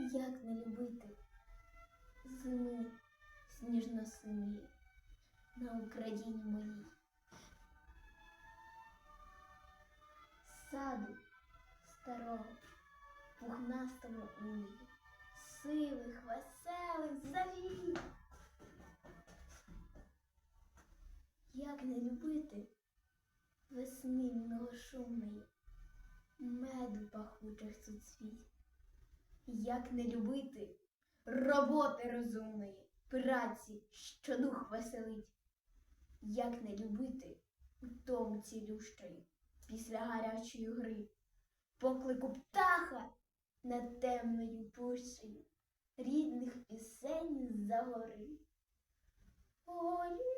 Як не любити зими сніжно-синій на Україні моїй. Саду старого, пухнастому уні, сивих, веселих завій. Як не любити весни многошумної, меду пахучих суцвіть. Як не любити роботи розумної, праці, що дух веселить. Як не любити утому цілющої після гарячої гри, поклику птаха над темною пущею, рідних пісень з-за гори. Політає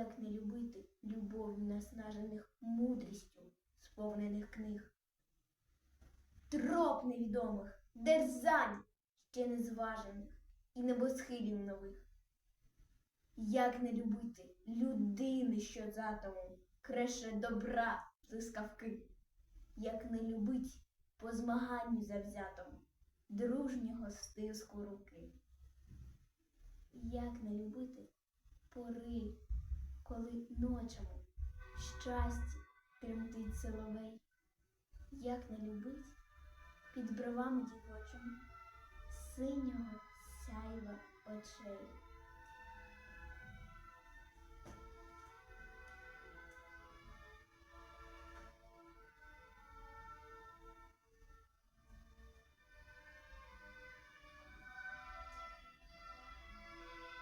Як не любити любов'ю наснажених мудрістю сповнених книг, троп невідомих, дерзань ще не зважених і небосхилів нових. Як не любити людини, що затомом креше добра блискавки, як не любить по змаганню завзятому дружнього стиску руки. Як не любити пори, коли ночами в щасті тремтить соловей, як не любить під бровами дівочими синього сяйва очей.